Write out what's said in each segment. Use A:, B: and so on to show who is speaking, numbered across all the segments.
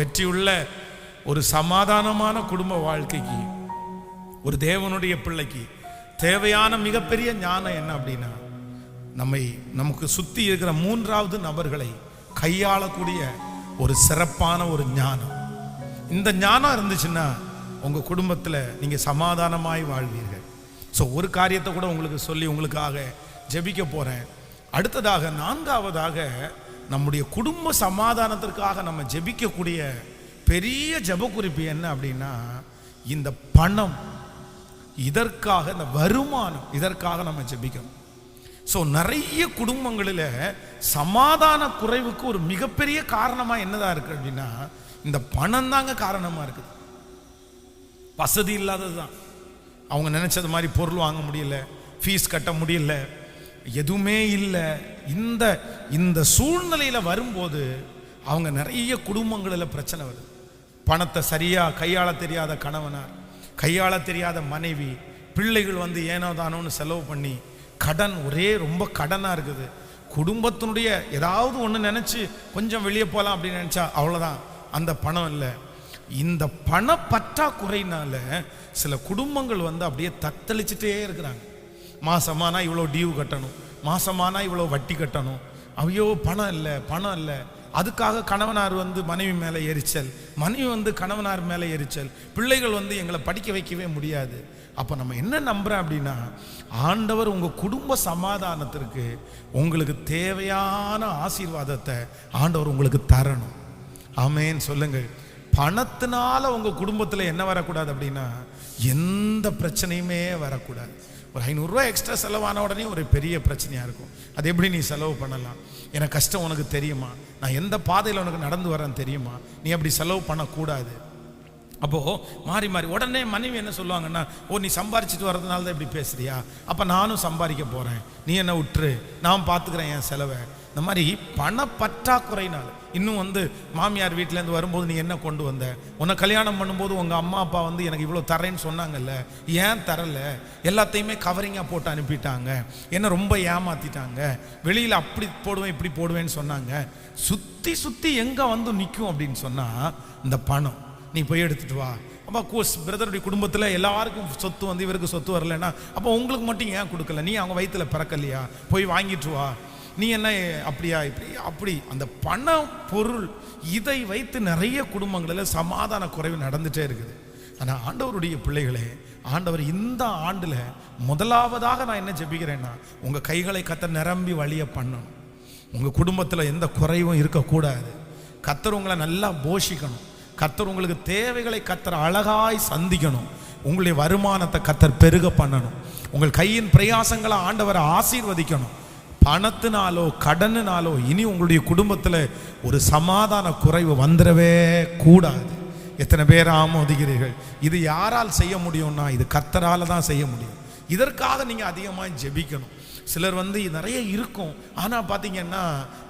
A: வெற்றியுள்ள ஒரு சமாதானமான குடும்ப வாழ்க்கைக்கு ஒரு தேவனுடைய பிள்ளைக்கு தேவையான மிகப்பெரிய ஞானம் என்ன அப்படின்னா நம்மை நமக்கு சுற்றி இருக்கிற மூன்றாவது நபர்களை கையாளக்கூடிய ஒரு சிறப்பான ஒரு ஞானம். இந்த ஞானம் இருந்துச்சுன்னா உங்கள் குடும்பத்தில் நீங்கள் சமாதானமாய் வாழ்வீர்கள். ஸோ ஒரு காரியத்தை கூட உங்களுக்கு சொல்லி உங்களுக்காக ஜெபிக்க போகிறேன் அடுத்ததாக நான்காவதாக நம்முடைய குடும்ப சமாதானத்திற்காக நம்ம ஜெபிக்கக்கூடிய பெரிய ஜெப குறிப்பு என்ன அப்படின்னா இந்த பணம் இதற்காக இந்த வருமானம் இதற்காக நம்ம ஜெபிக்கணும். ஸோ நிறைய குடும்பங்களில் சமாதான குறைவுக்கு ஒரு மிகப்பெரிய காரணமாக என்னதான் இருக்குது அப்படின்னா இந்த பணம் தாங்க காரணமாக இருக்குது. வசதி இல்லாதது தான் அவங்க நினச்சது மாதிரி பொருள் வாங்க முடியல ஃபீஸ் கட்ட முடியல எதுவுமே இல்லை. இந்த இந்த சூழ்நிலையில் வரும்போது அவங்க நிறைய குடும்பங்களில் பிரச்சனை வருது. பணத்தை சரியாக கையாள தெரியாத கணவனார் கையாள தெரியாத மனைவி பிள்ளைகள் வந்து ஏனோ தானோன்னு செலவு பண்ணி கடன் ஒரே ரொம்ப கடனாக இருக்குது. குடும்பத்தினுடைய ஏதாவது ஒன்று நினச்சி கொஞ்சம் வெளியே போகலாம் அப்படின்னு நினச்சா அவ்வளோதான் அந்த பணம் இல்லை. இந்த பண பற்றாக்குறையினால சில குடும்பங்கள் வந்து அப்படியே தத்தளிச்சுட்டே இருக்கிறாங்க. மாசமானா இவ்வளோ டியூ கட்டணும். மாதமானால் இவ்வளோ வட்டி கட்டணும். ஐயோ பணம் இல்லை பணம் இல்லை. அதுக்காக கணவனார் வந்து மனைவி மேலே எரிச்சல். மனைவி வந்து கணவனார் மேலே எரிச்சல். பிள்ளைகள் வந்து எங்களை படிக்க வைக்கவே முடியாது. அப்போ நம்ம என்ன நம்புகிறோம் அப்படின்னா ஆண்டவர் உங்கள் குடும்ப சமாதானத்திற்கு உங்களுக்கு தேவையான ஆசீர்வாதத்தை ஆண்டவர் உங்களுக்கு தரணும். ஆமேன்னு சொல்லுங்கள். பணத்தினால உங்கள் குடும்பத்தில் என்ன வரக்கூடாது அப்படின்னா எந்த பிரச்சனையுமே வரக்கூடாது. ஒரு ஐநூறுரூவா எக்ஸ்ட்ரா செலவான உடனே ஒரு பெரிய பிரச்சனையாக இருக்கும். அது எப்படி நீ செலவு பண்ணலாம்? எனக்கு கஷ்டம் உனக்கு தெரியுமா? நான் எந்த பாதையில் உனக்கு நடந்து வரேன் தெரியுமா? நீ அப்படி செலவு பண்ணக்கூடாது. அப்போது மாறி மாறி உடனே மனைவி என்ன சொல்லுவாங்கன்னா ஓ நீ சம்பாரிச்சிட்டு வர்றதுனால தான் இப்படி பேசுறியா? அப்போ நானும் சம்பாதிக்க போகிறேன் நீ என்ன விட்டுரு நான் பார்த்துக்கிறேன் என் செலவை. இந்த மாதிரி பண பற்றாக்குறையினால இன்னும் வந்து மாமியார் வீட்டிலேருந்து வரும்போது நீ என்ன கொண்டு வந்த? உன்னை கல்யாணம் பண்ணும்போது உங்கள் அம்மா அப்பா வந்து எனக்கு இவ்வளோ தரேன்னு சொன்னாங்கல்ல? ஏன் தரல? எல்லாத்தையுமே கவரிங்காக போட்டு அனுப்பிட்டாங்க. என்ன ரொம்ப ஏமாத்திட்டாங்க? வெளியில் அப்படி போடுவேன் இப்படி போடுவேன்னு சொன்னாங்க. சுற்றி சுற்றி எங்கே வந்து நிற்கும் அப்படின்னு சொன்னால் இந்த பணம். நீ போய் எடுத்துகிட்டு வா. அப்போ கோஸ் பிரதருடைய குடும்பத்தில் எல்லாருக்கும் சொத்து வந்து இவருக்கு சொத்து வரலைன்னா அப்போ உங்களுக்கு மட்டும் ஏன் கொடுக்கல? நீ அவங்க வயிற்றில் பிறக்கலையா? போய் வாங்கிட்டு வா. நீ என்ன அப்படியா இப்படி அப்படி. அந்த பணம் பொருள் இதை வைத்து நிறைய குடும்பங்களில் சமாதான குறைவு நடந்துகிட்டே இருக்குது. ஆனால் ஆண்டவருடைய பிள்ளைகளே ஆண்டவர் இந்த ஆண்டில் முதலாவதாக நான் என்ன ஜெபிக்கிறேன்னா உங்கள் கைகளை கத்த நிரம்பி வழிய பண்ணணும். உங்கள் குடும்பத்தில் எந்த குறைவும் இருக்கக்கூடாது. கத்தர் உங்களை நல்லா போஷிக்கணும். கத்தர் உங்களுக்கு தேவைகளை கத்தர் அழகாய் சந்திக்கணும். உங்களுடைய வருமானத்தை கத்தர் பெருக பண்ணணும். உங்கள் கையின் பிரயாசங்களை ஆண்டவரை ஆசீர்வதிக்கணும். பணத்தினாலோ கடனுனாலோ இனி உங்களுடைய குடும்பத்தில் ஒரு சமாதான குறைவு வந்துடவே கூடாது. எத்தனை பேர் ஆமோதிக்கிறீர்கள்? இது யாரால் செய்ய முடியும்னா இது கத்தரால் தான் செய்ய முடியும். இதற்காக நீங்கள் அதிகமாக ஜெபிக்கணும். சிலர் வந்து நிறைய இருக்கும். ஆனால் பார்த்தீங்கன்னா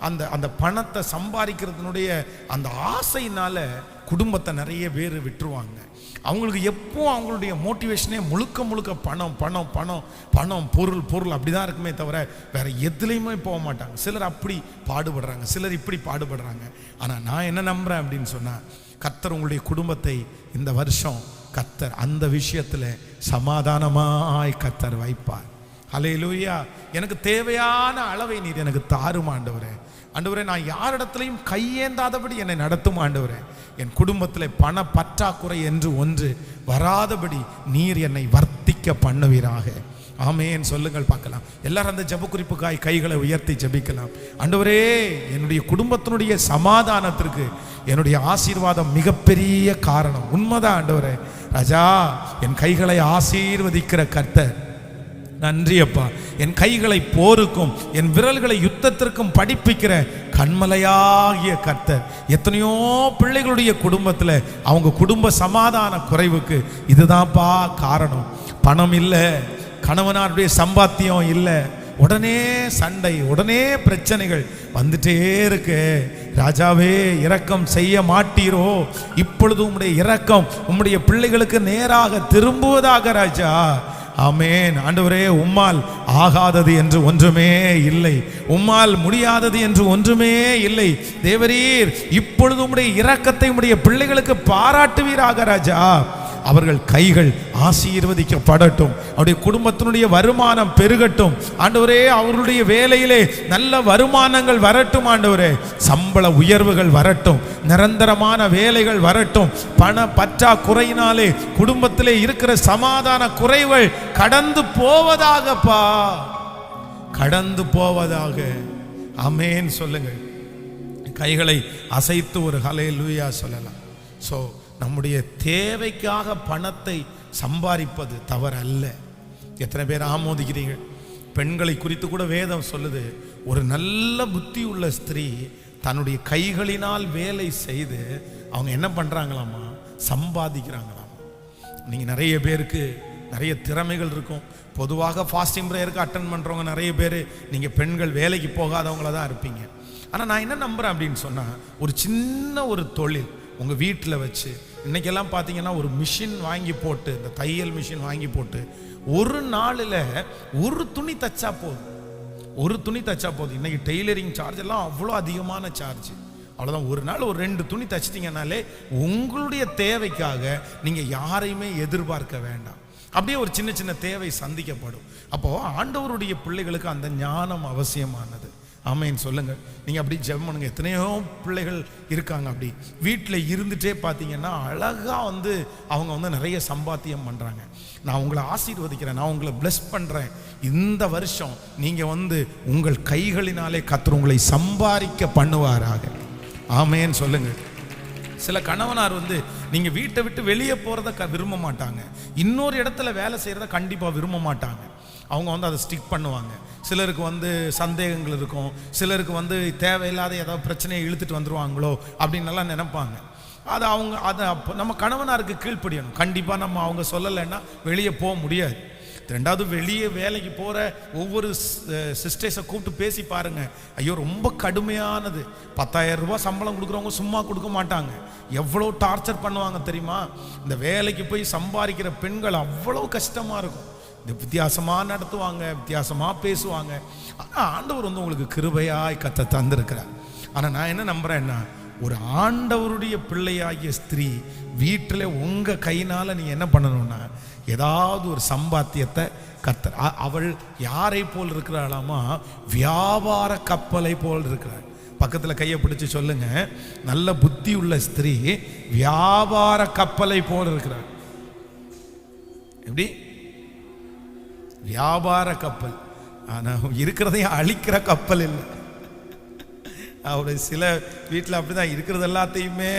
A: அந்த அந்த பணத்தை சம்பாதிக்கிறதுனுடைய அந்த ஆசையினால குடும்பத்தை நிறைய பேர் விட்டுருவாங்க. அவங்களுக்கு எப்போ அவங்களுடைய மோட்டிவேஷனே முழுக்க முழுக்க பணம் பணம் பணம் பணம் பொருள் பொருள் அப்படி தான் இருக்குமே தவிர வேறு எதுலேயுமே போக மாட்டாங்க. சிலர் அப்படி பாடுபடுறாங்க சிலர் இப்படி பாடுபடுறாங்க. ஆனால் நான் என்ன நம்புகிறேன் அப்படின்னு சொன்னால் கத்தர் உங்களுடைய குடும்பத்தை இந்த வருஷம் கத்தர் அந்த விஷயத்தில் சமாதானமாய் கத்தர் வைப்பார். அலையிலூயா எனக்கு தேவையான அளவை நீர் எனக்கு தாரும் ஆண்டவரே நான் யாரிடத்துலையும் கையேந்தாதபடி என்னை நடத்தும் ஆண்டவரே. என் குடும்பத்தில் பண பற்றாக்குறை என்று ஒன்று வராதபடி நீர் என்னை வர்த்திக்க பண்ணுவீராக. ஆமேன்னு சொல்லுங்கள் பார்க்கலாம். எல்லாரும் அந்த ஜபக்குறிப்புக்காய் கைகளை உயர்த்தி ஜபிக்கலாம். அண்டவரே என்னுடைய குடும்பத்தினுடைய சமாதானத்திற்கு என்னுடைய ஆசீர்வாதம் மிகப்பெரிய காரணம். உண்மைதான் ஆண்டவரே. ராஜா என் கைகளை ஆசீர்வதிக்கிற கர்த்தர் நன்றி அப்பா என் கைகளை போருக்கும் என் விரல்களை யுத்தத்திற்கும் படிப்பிக்கிற கண்மலையாகிய கர்த்தர். எத்தனையோ பிள்ளைகளுடைய குடும்பத்தில் அவங்க குடும்ப சமாதான குறைவுக்கு இதுதான்ப்பா காரணம். பணம் இல்லை கணவனாருடைய சம்பாத்தியம் இல்லை உடனே சண்டை உடனே பிரச்சனைகள் வந்துட்டே இருக்கு. ராஜாவே இரக்கம் செய்ய மாட்டீரோ? இப்பொழுது உம்முடைய இரக்கம் உம்முடைய பிள்ளைகளுக்கு நேராக திரும்புவதாக ராஜா ஆமென். ஆண்டவரே உம்மால் ஆகாதது என்று ஒன்றுமே இல்லை. உம்மால் முடியாதது என்று ஒன்றுமே இல்லை. தேவரீர் இப்பொழுது உம்முடைய இரக்கத்தை உம்முடைய பிள்ளைகளுக்கு பாராட்டுவீராக ராஜா. அவர்கள் கைகள் ஆசீர்வதிக்கப்படட்டும். அவருடைய குடும்பத்தினுடைய வருமானம் பெருகட்டும். ஆண்டவரே அவர்களுடைய வேலையிலே நல்ல வருமானங்கள் வரட்டும் ஆண்டவரே. சம்பள உயர்வுகள் வரட்டும். நிரந்தரமான வேலைகள் வரட்டும். பண பற்றாக்குறையினாலே குடும்பத்திலே இருக்கிற சமாதான குறைகள் கடந்து போவதாகப்பா. கடந்து போவதாக. அமேன் சொல்லுங்கள். கைகளை அசைத்து ஒரு ஹலே லூயா சொல்லலாம். ஸோ நம்முடைய தேவைக்காக பணத்தை சம்பாதிப்பது தவறு அல்ல எத்தனை பேர் ஆமோதிக்கிறீர்கள்? பெண்களை குறித்து கூட வேதம் சொல்லுது ஒரு நல்ல புத்தி உள்ள ஸ்திரீ தன்னுடைய கைகளினால் வேலை செய்து அவங்க என்ன பண்ணுறாங்களாமா சம்பாதிக்கிறாங்களாமா? நீங்கள் நிறைய பேருக்கு நிறைய திறமைகள் இருக்கும். பொதுவாக ஃபாஸ்டிங் ப்ரேயருக்கு அட்டன் பண்ணுறவங்க நிறைய பேர் நீங்கள் பெண்கள் வேலைக்கு போகாதவங்கள தான் இருப்பீங்க. ஆனால் நான் என்ன நம்புகிறேன் அப்படின்னு சொன்னால் ஒரு சின்ன ஒரு தொழில் உங்கள் வீட்டில் வச்சு இன்றைக்கெல்லாம் பார்த்தீங்கன்னா ஒரு மிஷின் வாங்கி போட்டு இந்த தையல் மிஷின் வாங்கி போட்டு ஒரு நாளில் ஒரு துணி தச்சா போதும். ஒரு துணி தச்சா போதும். இன்னைக்கு டெய்லரிங் சார்ஜ் எல்லாம் அவ்வளோ அதிகமான சார்ஜ் அவ்வளோதான் ஒரு நாள் ஒரு ரெண்டு துணி தச்சிட்டிங்கனாலே உங்களுடைய தேவைக்காக நீங்கள் யாரையுமே எதிர்பார்க்க வேண்டாம். அப்படியே ஒரு சின்ன சின்ன தேவை சந்திக்கப்படும். அப்போது ஆண்டவருடைய பிள்ளைகளுக்கு அந்த ஞானம் அவசியமானது. ஆமைன்னு சொல்லுங்க. நீங்கள் அப்படி ஜெபம் பண்ணுங்க. எத்தனையோ பிள்ளைகள் இருக்காங்க அப்படி. வீட்டில் இருந்துட்டே பார்த்தீங்கன்னா அழகாக வந்து அவங்க வந்து நிறைய சம்பாத்தியம் பண்ணுறாங்க நான் உங்களை ஆசீர்வதிக்கிறேன். நான் உங்களை பிளஸ் பண்ணுறேன் இந்த வருஷம் நீங்கள் வந்து உங்கள் கைகளினாலே கத்துற உங்களை சம்பாதிக்க பண்ணுவாராக. ஆமேன்னு சொல்லுங்கள் சில கணவனார் வந்து நீங்கள் வீட்டை விட்டு வெளியே போகிறத க விரும்ப மாட்டாங்க. இன்னொரு இடத்துல வேலை செய்கிறத கண்டிப்பாக விரும்ப மாட்டாங்க. அவங்க வந்து அதை ஸ்டிக் பண்ணுவாங்க. சிலருக்கு வந்து சந்தேகங்கள் இருக்கும். சிலருக்கு வந்து தேவையில்லாத ஏதாவது பிரச்சனையை இழுத்துட்டு வந்துருவாங்களோ அப்படின்னு எல்லாம் நினைப்பாங்க. அது அவங்க அதை அப்போ நம்ம கணவனாருக்கு கீழ்ப்படியணும். கண்டிப்பாக நம்ம அவங்க சொல்லலைன்னா வெளியே போக முடியாது. ரெண்டாவது வெளியே வேலைக்கு போகிற ஒவ்வொரு சிஸ்டர்ஸை கூப்பிட்டு பேசி பாருங்கள் ஐயோ ரொம்ப கடுமையானது. பத்தாயிரம் ரூபாய் சம்பளம் கொடுக்குறவங்க சும்மா கொடுக்க மாட்டாங்க. எவ்வளோ டார்ச்சர் பண்ணுவாங்க தெரியுமா? இந்த வேலைக்கு போய் சம்பாதிக்கிற பெண்கள் அவ்வளோ கஷ்டமாக இருக்கும். இந்த வித்தியாசமாக நடத்துவாங்க வித்தியாசமாக பேசுவாங்க. ஆனால் ஆண்டவர் வந்து உங்களுக்கு கிருபையாய் கத்தை தந்திருக்கிறார். ஆனால் நான் என்ன நம்புகிறேன்னா ஒரு ஆண்டவருடைய பிள்ளையாகிய ஸ்திரீ வீட்டில் உங்கள் கையினால் நீங்கள் என்ன பண்ணணும்னா ஏதாவது ஒரு சம்பாத்தியத்தை கத்த அவள் யாரை போல் இருக்கிறாளாமா? வியாபார கப்பலை போல் இருக்கிறாள். பக்கத்தில் கையை பிடிச்சி சொல்லுங்க. நல்ல புத்தி உள்ள ஸ்திரீ வியாபார கப்பலை போல் இருக்கிறாள். எப்படி? வியாபார கப்பல். ஆனால் இருக்கிறதையும் அழிக்கிற கப்பல் இல்லை. அவருடைய சில வீட்டில் அப்படி தான் இருக்கிறது எல்லாத்தையுமே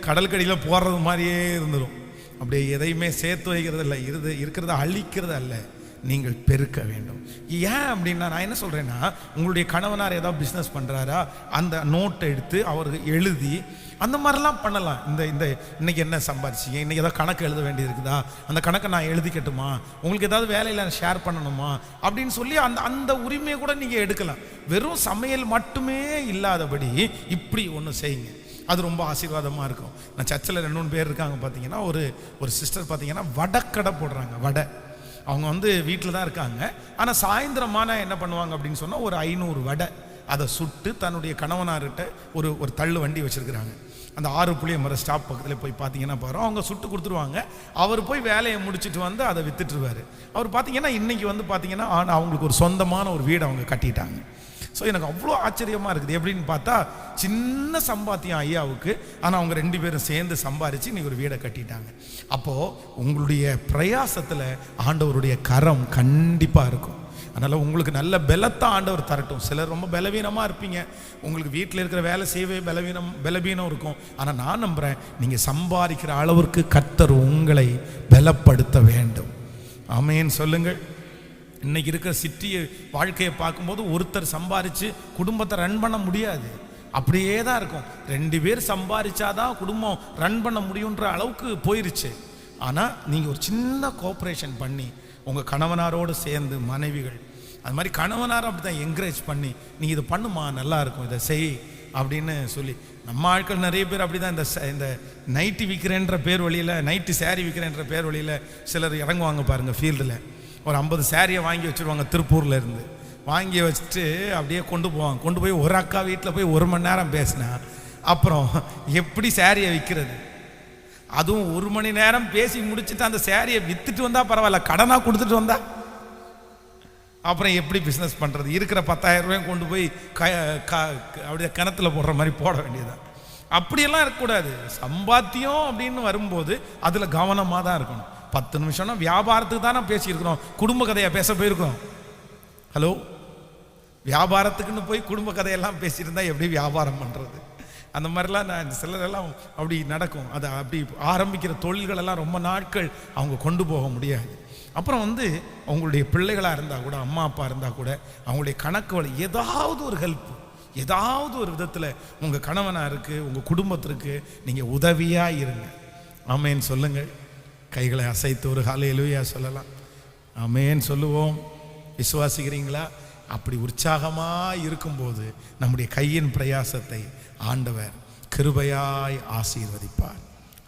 A: கடல்கடியில் போடுறது மாதிரியே இருந்துடும் அப்படியே எதையுமே சேர்த்து வைக்கிறது இல்லை இருது இருக்கிறத அழிக்கிறது அல்ல நீங்கள் பெருக்க வேண்டும். ஏன் அப்படின்னா நான் என்ன சொல்கிறேன்னா உங்களுடைய கணவனார் ஏதாவது பிஸ்னஸ் பண்ணுறாரா அந்த நோட்டை எடுத்து அவருக்கு எழுதி அந்த மாதிரிலாம் பண்ணலாம். இந்த இந்த இன்றைக்கி என்ன சம்பாரிச்சிங்க? இன்றைக்கி ஏதாவது கணக்கு எழுத வேண்டியது இருக்குதா? அந்த கணக்கை நான் எழுதிக்கட்டுமா உங்களுக்கு ஏதாவது வேலையில் ஷேர் பண்ணணுமா? அப்படின்னு சொல்லி அந்த அந்த உரிமையை கூட நீங்கள் எடுக்கலாம். வெறும் சமையல் மட்டுமே இல்லாதபடி இப்படி ஒன்று செய்யுங்க. அது ரொம்ப ஆசீர்வாதமாக இருக்கும். நான் சர்ச்சில் ரெண்டு மூணு பேர் இருக்காங்க பார்த்தீங்கன்னா ஒரு ஒரு சிஸ்டர் பார்த்தீங்கன்னா வடக்கடை போடுறாங்க வடை. அவங்க வந்து வீட்டில் தான் இருக்காங்க. ஆனால் சாயந்தரமான என்ன பண்ணுவாங்க அப்படின்னு சொன்னால் ஒரு ஐநூறு வடை அதை சுட்டு தன்னுடைய கணவனார்கிட்ட ஒரு ஒரு தள்ளு வண்டி வச்சுருக்கிறாங்க. அந்த ஆறு புளிய மர ஸ்டாப் பக்கத்தில் போய் பார்த்தீங்கன்னா பாரு அவங்க சுட்டு கொடுத்துருவாங்க. அவர் போய் வேலையை முடிச்சுட்டு வந்து அதை வித்துட்டுருவார். அவர் பார்த்தீங்கன்னா இன்றைக்கி வந்து பார்த்தீங்கன்னா ஆனா அவங்களுக்கு ஒரு சொந்தமான ஒரு வீடு அவங்க கட்டிட்டாங்க. ஸோ எனக்கு அவ்வளோ ஆச்சரியமாக இருக்குது. எப்படின்னு பார்த்தா சின்ன சம்பாத்தியம் ஐயாவுக்கு ஆனால் அவங்க ரெண்டு பேரும் சேர்ந்து சம்பாரித்து இன்றைக்கி ஒரு வீடை கட்டிட்டாங்க. அப்போது உங்களுடைய பிரயாசத்தில் ஆண்டவருடைய கரம் கண்டிப்பாக இருக்கும். அதனால் உங்களுக்கு நல்ல பலத்தை ஆண்டவர் தரட்டும். சிலர் ரொம்ப பலவீனமாக இருப்பீங்க. உங்களுக்கு வீட்டில் இருக்கிற வேலை செய்யவே பலவீனம் பலவீனம் இருக்கும். ஆனால் நான் நம்புகிறேன் நீங்கள் சம்பாதிக்கிற அளவிற்கு கர்த்தர் உங்களை பலப்படுத்த வேண்டும். ஆமேன்னு சொல்லுங்கள். இன்னைக்கு இருக்கிற சிட்டியை வாழ்க்கையை பார்க்கும்போது ஒருத்தர் சம்பாரித்து குடும்பத்தை ரன் பண்ண முடியாது. அப்படியே தான் இருக்கும். ரெண்டு பேர் சம்பாரிச்சாதான் குடும்பம் ரன் பண்ண முடியுன்ற அளவுக்கு போயிருச்சு. ஆனால் நீங்கள் ஒரு சின்ன கோஆப்ரேஷன் பண்ணி உங்கள் கணவனாரோடு சேர்ந்து மனைவிகள் அது மாதிரி கணவனாரை அப்படி தான் என்கரேஜ் பண்ணி நீ இதை பண்ணுமா நல்லாயிருக்கும் இதை செய் அப்படின்னு சொல்லி. நம்ம ஆட்கள் நிறைய பேர் அப்படி தான் இந்த ச- இந்த நைட்டி விற்கிறேன்ற பேர் வழியில் நைட்டு சேரீ விற்கிறேன்ற பேர் வழியில் சிலர் இறங்குவாங்க பாருங்கள் ஃபீல்டில் ஒரு ஐம்பது சேரீயை வாங்கி வச்சுருவாங்க திருப்பூரில் இருந்து. வாங்கி வச்சுட்டு அப்படியே கொண்டு போவாங்க. கொண்டு போய் ஒரு அக்கா வீட்டில் போய் ஒரு மணி நேரம் பேசினேன் அப்புறம் எப்படி சேரீயை விற்கிறது அதுவும் ஒரு மணி நேரம் பேசி முடிச்சுட்டு அந்த சேரீயை விற்றுட்டு வந்தால் பரவாயில்ல கடனாக கொடுத்துட்டு வந்தா. அப்புறம் எப்படி பிஸ்னஸ் பண்ணுறது இருக்கிற பத்தாயிரம் ரூபாயும் கொண்டு போய் க க அப்படியே கிணத்துல போடுற மாதிரி போட வேண்டியதுதான். அப்படியெல்லாம் இருக்கக்கூடாது. சம்பாத்தியம் அப்படின்னு வரும்போது அதில் கவனமாக தான் இருக்கணும். பத்து நிமிஷம்னா வியாபாரத்துக்கு தானே பேசியிருக்கிறோம். குடும்ப கதையாக பேச போயிருக்கோம் ஹலோ வியாபாரத்துக்குன்னு போய் குடும்ப கதையெல்லாம் பேசியிருந்தா எப்படி வியாபாரம் பண்ணுறது அந்த மாதிரிலாம் நான் சிலரெல்லாம் அப்படி நடக்கும். அதை அப்படி ஆரம்பிக்கிற தொழில்களெல்லாம் ரொம்ப நாட்கள் அவங்க கொண்டு போக முடியாது. அப்புறம் வந்து அவங்களுடைய பிள்ளைகளாக இருந்தால் கூட அம்மா அப்பா இருந்தால் கூட அவங்களுடைய கணக்கு வழி ஏதாவது ஒரு ஹெல்ப் ஏதாவது ஒரு விதத்தில் உங்கள் கணவனாக இருக்குது உங்கள் குடும்பத்திற்கு நீங்கள் உதவியாக இருங்க. ஆமேன்னு சொல்லுங்கள். கைகளை அசைத்து ஒரு ஹalleluya சொல்லலாம். ஆமேன்னு சொல்லுவோம். விசுவாசிக்கிறீங்களா? அப்படி உற்சாகமாக இருக்கும்போது நம்முடைய கையின் பிரயாசத்தை ஆண்டவர் கிருபையாய் ஆசீர்வதிப்பார்.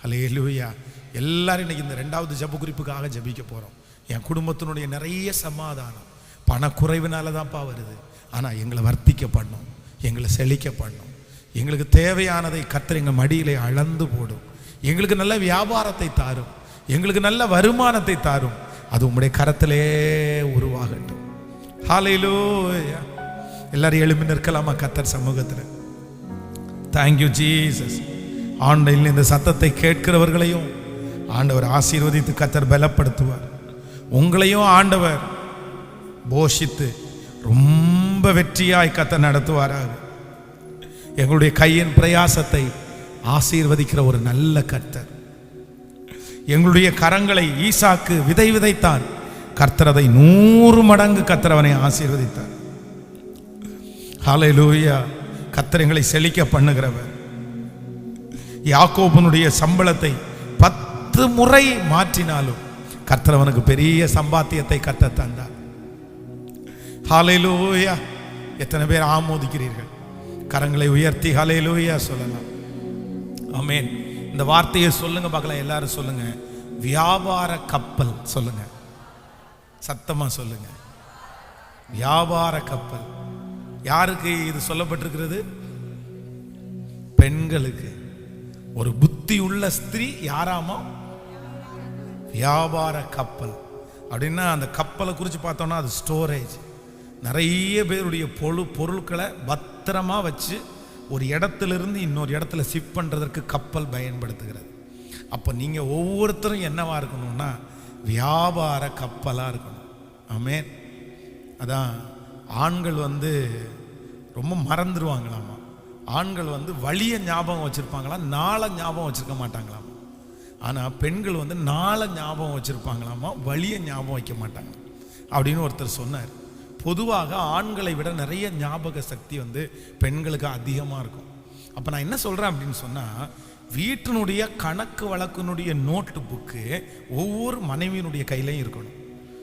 A: ஹalleluya. எல்லாரும் இன்னைக்கு இந்த ரெண்டாவது ஜப குறிப்புக்காக ஜபிக்க போகிறோம் என் குடும்பத்தினுடைய நிறைய சமாதானம் பணக்குறைவினால தான்ப்பா வருது. ஆனால் எங்களை வர்த்திக்க பண்ணும். எங்களை செழிக்க பண்ணும். எங்களுக்கு தேவையானதை கத்திர எங்கள் மடியிலே அளந்து போடும். எங்களுக்கு நல்ல வியாபாரத்தை தாரும். எங்களுக்கு நல்ல வருமானத்தை தாரும். அது உங்களுடைய கரத்திலே உருவாகட்டும். ஹாலையிலோ எல்லாரும் எழுப்பி நிற்கலாமா கத்தர் சமூகத்தில்? தேங்க்யூ ஜீசஸ் ஆன்லைனில் இந்த சத்தத்தை கேட்கிறவர்களையும் ஆண்டவர் ஆசீர்வதித்து கத்தர் பலப்படுத்துவார். உங்களையும் ஆண்டவர் போஷித்து ரொம்ப வெற்றியாய் கத்தர் நடத்துவாராக. எங்களுடைய கையின் பிரயாசத்தை ஆசீர்வதிக்கிற ஒரு நல்ல கத்தர் எங்களுடைய கரங்களை ஈசாக்கு விதை விதைத்தான். கர்த்தரதை நூறு மடங்கு கர்த்தர் ஆசீர்வதித்தார். ஹalleluya. கர்த்தர் செழிக்க பண்ணுகிறவர். யாக்கோபனுடைய சம்பளத்தை பத்து முறை மாற்றினாலும் கர்த்தரவனுக்கு பெரிய சம்பாத்தியத்தை கத்த தந்தார். ஹalleluya. எத்தனை பேர் ஆமோதிக்கிறீர்கள். கரங்களை உயர்த்தி ஹalleluya சொல்லலாம். அமேன் இந்த வார்த்தையை சொல்லுங்க பார்க்கலாம். எல்லாரும் சொல்லுங்க. வியாபார கப்பல் சொல்லுங்க. சத்தமா சொல்லுங்க. வியாபார கப்பல். யாருக்கு இது சொல்லப்பட்டிருக்கிறது? பெண்களுக்கு. ஒரு புத்தி உள்ள ஸ்திரீ யாராமா? வியாபார கப்பல். அப்படின்னா அந்த கப்பலை குறித்து பார்த்தோம்னா அது ஸ்டோரேஜ் நிறைய பேருடைய பொழு பொருட்களை பத்திரமா வச்சு ஒரு இடத்துலேருந்து இன்னொரு இடத்துல ஷிஃப்ட் பண்ணுறதற்கு கப்பல் பயன்படுத்துகிறது. அப்போ நீங்கள் ஒவ்வொருத்தரும் என்னவாக இருக்கணும்னா வியாபார கப்பலாக இருக்கணும். ஆமே அதான் ஆண்கள் வந்து ரொம்ப மறந்துடுவாங்களாமா ஆண்கள் வந்து வழியை ஞாபகம் வச்சுருப்பாங்களாம் நாளை ஞாபகம் வச்சுருக்க மாட்டாங்களாமா? ஆனால் பெண்கள் வந்து நாளை ஞாபகம் வச்சுருப்பாங்களாமா? வழியை ஞாபகம் வைக்க மாட்டாங்க. அப்படின்னு ஒருத்தர் சொன்னார். பொதுவாக ஆண்களை விட நிறைய ஞாபக சக்தி வந்து பெண்களுக்கு அதிகமாக இருக்கும். அப்போ நான் என்ன சொல்கிறேன் அப்படின்னு சொன்னால் வீட்டினுடைய கணக்கு வழக்கினுடைய நோட்டு புக்கு ஒவ்வொரு மனைவியினுடைய கையிலையும் இருக்கணும்.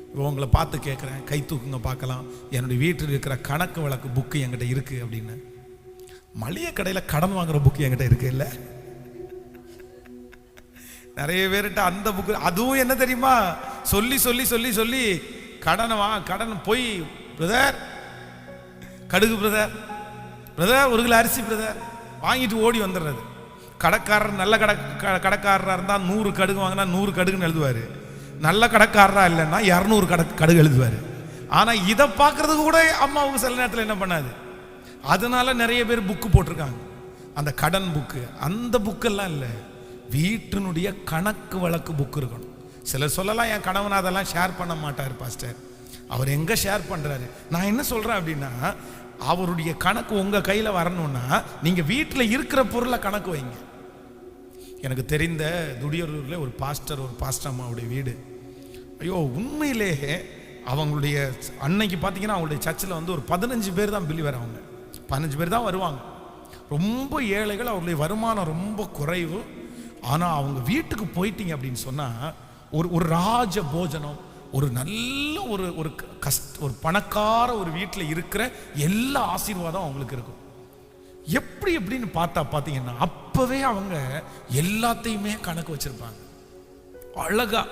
A: இப்போ உங்களை பார்த்து கேட்குறேன் கை தூக்குங்க பார்க்கலாம் என்னுடைய வீட்டில் இருக்கிற கணக்கு வழக்கு புக்கு என்கிட்ட இருக்குது அப்படின்னு. மளிகை கடையில் கடன் வாங்குற புக்கு என்கிட்ட இருக்கு இல்லை? நிறைய பேர்கிட்ட அந்த புக்கு அதுவும் என்ன தெரியுமா? சொல்லி சொல்லி சொல்லி சொல்லி கடனை வா கடன் போய் பிரதர் கடுகு பிரதர் பிரதர் ஒரு கிலோ அரிசி பிரதர் வாங்கிட்டு ஓடி வந்துடுறது. கடைக்காரர் நல்ல கடை க- இருந்தால் நூறு கடுகு வாங்கினா நூறு கடுகுன்னு எழுதுவார். நல்ல கடைக்காரராக இல்லைன்னா இரநூறு கடை கடுகு எழுதுவார். ஆனால் இதை பார்க்குறதுக்கு கூட அம்மாவுக்கு சில நேரத்தில் என்ன பண்ணாது? அதனால நிறைய பேர் புக்கு போட்டிருக்காங்க. அந்த கடன் புக்கு அந்த புக்கெல்லாம் இல்லை. வீட்டினுடைய கணக்கு வழக்கு புக்கு இருக்கணும். சிலர் சொல்லலாம் என் கணவன் அதெல்லாம் ஷேர் பண்ண மாட்டார் பாஸ்டர் அவர் எங்கே ஷேர் பண்ணுறாரு நான் என்ன சொல்கிறேன் அப்படின்னா அவருடைய கணக்கு உங்கள் கையில் வரணும்னா நீங்கள் வீட்டில் இருக்கிற பொருளை கணக்கு வைங்க. எனக்கு தெரிந்த துடியரூரில் ஒரு பாஸ்டர் ஒரு பாஸ்டர் அம்மாவுடைய வீடு. ஐயோ உண்மையிலேயே அவங்களுடைய அன்னைக்கு பார்த்தீங்கன்னா அவங்களுடைய சர்ச்சில் வந்து ஒரு பதினஞ்சு பேர் தான் பில்லி வரவங்க பதினஞ்சு பேர் தான் வருவாங்க. ரொம்ப ஏழைகள் அவருடைய வருமானம் ரொம்ப குறைவு. ஆனால் அவங்க வீட்டுக்கு போயிட்டீங்க அப்படின்னு சொன்னால் ஒரு ஒரு ராஜ போஜனம் ஒரு நல்ல ஒரு ஒரு கஷ்ட ஒரு பணக்கார ஒரு வீட்டில் இருக்கிற எல்லா ஆசீர்வாதம் அவங்களுக்கு இருக்கும். எப்படி எப்படின்னு பார்த்தா பார்த்தீங்கன்னா அப்போவே அவங்க எல்லாத்தையுமே கணக்கு வச்சுருப்பாங்க. அழகா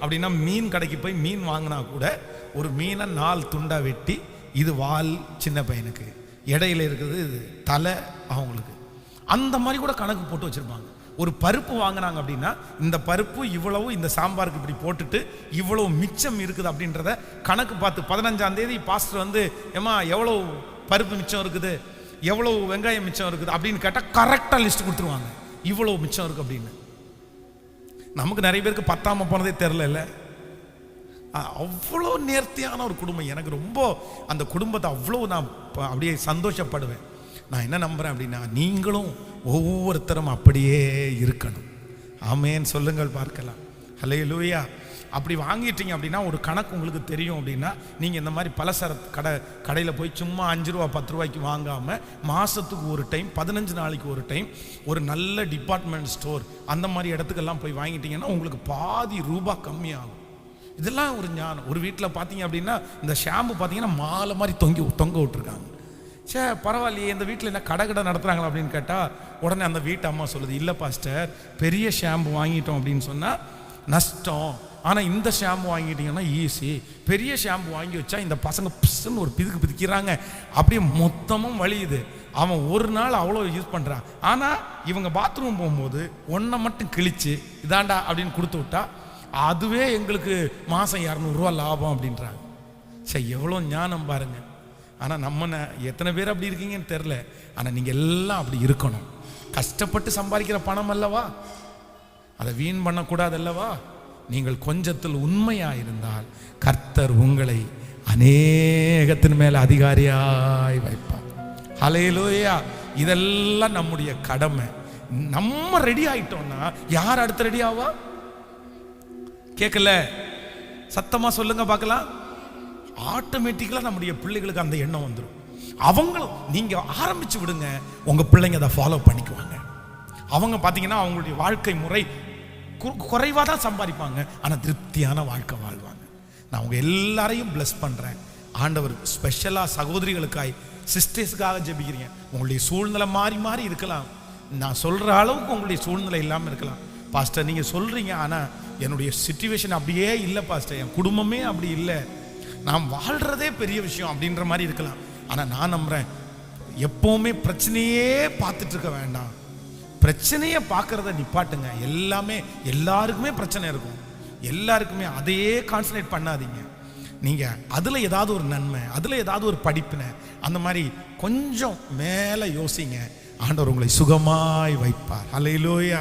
A: அப்படின்னா மீன் கடைக்கு போய் மீன் வாங்கினா கூட ஒரு மீனை நாலு துண்டாக வெட்டி இது வால் சின்ன பையனுக்கு. இடையில இருக்கிறது இது தலை அவங்களுக்கு. அந்த மாதிரி கூட கணக்கு போட்டு வச்சிருப்பாங்க. ஒரு பருப்பு வாங்கினாங்க அப்படின்னா இந்த பருப்பு இவ்வளவு இந்த சாம்பாருக்கு இப்படி போட்டுட்டு இவ்வளவு மிச்சம் இருக்குது அப்படின்றத கணக்கு பார்த்து பதினஞ்சாம் தேதி பாஸ்டர் வந்து ஏமா எவ்வளவு பருப்பு மிச்சம் இருக்குது? எவ்வளவு வெங்காயம் மிச்சம் இருக்குது? அப்படின்னு கேட்டால் கரெக்டாக லிஸ்ட் கொடுத்துருவாங்க. இவ்வளவு மிச்சம் இருக்கு அப்படின்னு. நமக்கு நிறைய பேருக்கு பத்தாம போனதே தெரில அவ்வளோ நேர்த்தியான ஒரு குடும்பம். எனக்கு ரொம்ப அந்த குடும்பத்தை அவ்வளோ நான் ப- அப்படியே சந்தோஷப்படுவேன். நான் என்ன நம்புறேன் அப்படின்னா நீங்களும் ஒவ்வொருத்தரும் அப்படியே இருக்கணும். ஆமேன்னு சொல்லுங்கள் பார்க்கலாம். ஹலே லூயா அப்படி வாங்கிட்டீங்க அப்படின்னா ஒரு கணக்கு உங்களுக்கு தெரியும் அப்படின்னா நீங்கள் இந்த மாதிரி பலசர கடை கடையில் போய் சும்மா அஞ்சு ரூபா பத்து ரூபாய்க்கு வாங்காமல் மாதத்துக்கு ஒரு டைம் பதினஞ்சு நாளைக்கு ஒரு டைம் ஒரு நல்ல டிபார்ட்மெண்ட் ஸ்டோர் அந்த மாதிரி இடத்துக்கெல்லாம் போய் வாங்கிட்டீங்கன்னா உங்களுக்கு பாதி ரூபா கம்மியாகும். இதெல்லாம் ஒரு ஞானம். ஒரு வீட்டில் பார்த்தீங்க அப்படின்னா இந்த ஷாம்பு பார்த்தீங்கன்னா மாலை மாதிரி தொங்கி தொங்க விட்டுருக்காங்க. சே பரவாயில்லையே இந்த வீட்டில் என்ன கடை கடை நடத்துகிறாங்களா அப்படின்னு கேட்டால் உடனே அந்த வீட்டு அம்மா சொல்லுது இல்லை பாஸ்டர் பெரிய ஷாம்பு வாங்கிட்டோம் அப்படின்னு சொன்னால் நஷ்டம். ஆனால் இந்த ஷாம்பு வாங்கிட்டீங்கன்னா ஈஸி. பெரிய ஷாம்பு வாங்கி வச்சா இந்த பசங்க பிசுன்னு ஒரு பிதுக்கு பிதுக்கிறாங்க. அப்படியே மொத்தமும் வலியுது. அவன் ஒரு நாள் அவ்வளோ யூஸ் பண்ணுறான் ஆனால் இவங்க பாத்ரூம் போகும்போது ஒன்றை மட்டும் கிழிச்சு இதாண்டா அப்படின்னு கொடுத்து விட்டா அதுவே எங்களுக்கு மாதம் இரநூறுவா லாபம் அப்படின்றாங்க. சரி எவ்வளோ ஞானம் பாருங்கள் ஆனால் நம்ம எத்தனை பேர் அப்படி இருக்கீங்கன்னு தெரில ஆனால் நீங்கள் எல்லாம் அப்படி இருக்கணும். கஷ்டப்பட்டு சம்பாதிக்கிற பணம் அல்லவா? அதை வீண் பண்ணக்கூடாது அல்லவா? நீங்கள் கொஞ்சத்தில் உண்மையாக இருந்தால் கர்த்தர் உங்களை அநேகத்தின் மேலே அதிகாரியாய் வைப்பார். அலையிலோயா இதெல்லாம் நம்முடைய கடமை. நம்ம ரெடி ஆயிட்டோம்னா யார் அடுத்து ரெடி ஆவா? கேட்கல சத்தமாக சொல்லுங்க பார்க்கலாம். ஆட்டோமேட்டிக்கலாக நம்முடைய பிள்ளைகளுக்கு அந்த எண்ணம் வந்துடும் அவங்களும் நீங்கள் ஆரம்பித்து விடுங்க உங்கள் பிள்ளைங்க அதை ஃபாலோ பண்ணிக்குவாங்க. அவங்க பார்த்தீங்கன்னா அவங்களுடைய வாழ்க்கை முறை குறைவாக தான் சம்பாதிப்பாங்க. ஆனால் திருப்தியான வாழ்க்கை வாழ்வாங்க. நான் அவங்க எல்லாரையும் bless பண்ணுறேன் ஆண்டவர் ஸ்பெஷலாக சகோதரிகளுக்காய் சிஸ்டர்ஸுக்காக ஜெபிக்கிறீங்க. உங்களுடைய சூழ்நிலை மாறி மாறி இருக்கலாம். நான் சொல்கிற அளவுக்கு உங்களுடைய சூழ்நிலை இல்லாமல் இருக்கலாம். பாஸ்டர் நீங்கள் சொல்கிறீங்க ஆனால் என்னுடைய சுச்சுவேஷன் அப்படியே இல்லை பாஸ்டர் என் குடும்பமே அப்படி இல்லை. நாம் வாழ்கிறதே பெரிய விஷயம் அப்படின்ற மாதிரி இருக்கலாம். ஆனால் நான் நம்புகிறேன் எப்போவுமே பிரச்சனையே பார்த்துட்டு இருக்க வேண்டாம். பிரச்சனையை பார்க்குறத நிப்பாட்டுங்க. எல்லாமே எல்லாருக்குமே பிரச்சனை இருக்கும். எல்லாருக்குமே அதையே கான்சன்ட்ரேட் பண்ணாதீங்க. நீங்கள் அதில் ஏதாவது ஒரு நன்மை அதில் ஏதாவது ஒரு படிப்பினை அந்த மாதிரி கொஞ்சம் மேலே யோசிங்க. ஆண்டவர் உங்களை சுகமாய் வைப்பார். அலையிலோயா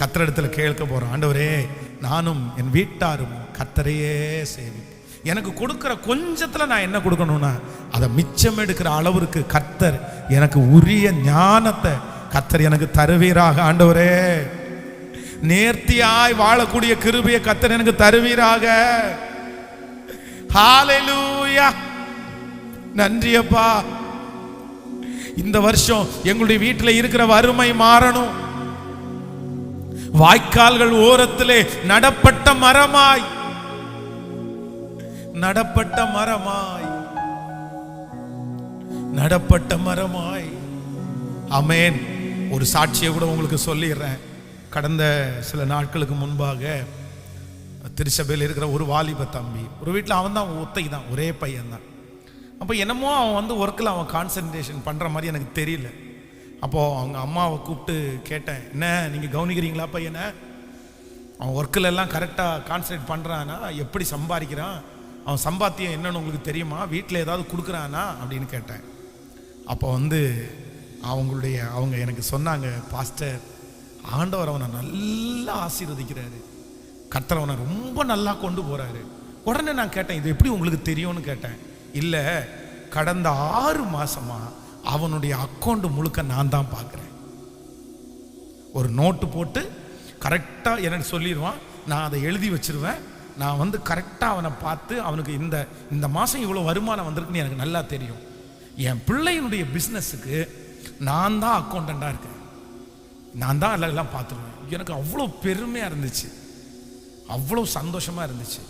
A: கத்திர இடத்துல கேட்க போகிறோம் ஆண்டவரே நானும் என் வீட்டாரும் கத்தரையே சேவி எனக்கு கொடுக்குற கொஞ்சத்துல நான் என்ன கொடுக்கணும்னா அதை மிச்சம் எடுக்கிற அளவிற்கு கத்தர் எனக்கு உரிய ஞானத்தை கத்தர் எனக்கு தருவீராக ஆண்டவரே. நேர்த்தியாய் வாழக்கூடிய கிருபையை கத்தர் எனக்கு தருவீராக. நன்றியப்பா இந்த வருஷம் எங்களுடைய வீட்டில் இருக்கிற வறுமை மாறணும். வாய்க்கால்கள் ஓரத்திலே நடப்பட்ட மரமாய். நடப்பட்ட மரமாய். நடப்பட்ட மரமாய். அமேன் ஒரு சாட்சியை கூட உங்களுக்கு சொல்லிடுறேன். கடந்த சில நாட்களுக்கு முன்பாக திருச்சபையில் இருக்கிற ஒரு வாலிப தம்பி ஒரு வீட்டில் அவன் தான் ஒத்தை தான் ஒரே பையன் தான். அப்போ என்னமோ அவன் வந்து ஒர்க்கில் அவன் கான்சன்ட்ரேஷன் பண்ணுற மாதிரி எனக்கு தெரியல. அப்போது அவங்க அம்மாவை கூப்பிட்டு கேட்டேன் என்ன நீங்கள் கவனிக்கிறீங்களா பையனை? அவன் ஒர்க்கில் எல்லாம் கரெக்டாக கான்சன்ட்ரேட் பண்ணுறான்னா எப்படி சம்பாதிக்கிறான்? அவன் சம்பாத்தியம் என்னன்னு உங்களுக்கு தெரியுமா? வீட்டில் ஏதாவது கொடுக்குறானா? அப்படின்னு கேட்டேன். அப்போ வந்து அவங்களுடைய அவங்க எனக்கு சொன்னாங்க பாஸ்டர் ஆண்டவர் அவனை நல்லா ஆசீர்வதிக்கிறாரு. கர்த்தர் அவனை ரொம்ப நல்லா கொண்டு போகிறாரு உடனே நான் கேட்டேன் இது எப்படி உங்களுக்கு தெரியும்னு கேட்டேன். இல்லை கடந்த ஆறு மாதமாக அவனுடைய அக்கௌண்ட் முழுக்க நான் தான் பார்க்குறேன். ஒரு நோட்டு போட்டு கரெக்டாக எனக்கு சொல்லிடுவான். நான் அதை எழுதி வச்சிருவேன். நான் வந்து கரெக்டாக அவனை பார்த்து அவனுக்கு இந்த இந்த மாதம் இவ்வளோ வருமானம் வந்திருக்குன்னு எனக்கு நல்லா தெரியும். என் பிள்ளையினுடைய பிஸ்னஸுக்கு நான் தான் அக்கௌண்டண்ட்டாக இருக்கேன். நான் தான் எல்லாம் பார்த்துருவேன். எனக்கு அவ்வளோ பெருமையாக இருந்துச்சு. அவ்வளோ சந்தோஷமாக இருந்துச்சு.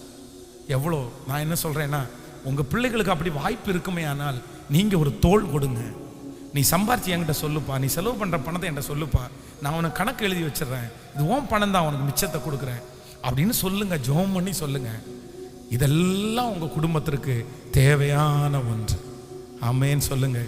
A: எவ்வளோ நான் என்ன சொல்கிறேன்னா உங்கள் பிள்ளைகளுக்கு அப்படி வாய்ப்பு இருக்குமே ஆனால் நீங்கள் ஒரு தோல் கொடுங்க. நீ சம்பாரிச்சு என்கிட்ட சொல்லுப்பா. நீ செலவு பண்ணுற பணத்தை என்கிட்ட சொல்லுப்பா. நான் உனக்கு கணக்கு எழுதி வச்சிடுறேன். இது ஓன் பணம் தான் உனக்கு மிச்சத்தை கொடுக்குறேன். அப்படின்னு சொல்லுங்க ஜோம் பண்ணி சொல்லுங்க. இதெல்லாம் உங்க குடும்பத்திற்கு தேவையான ஒன்று. ஆமேன்னு சொல்லுங்க.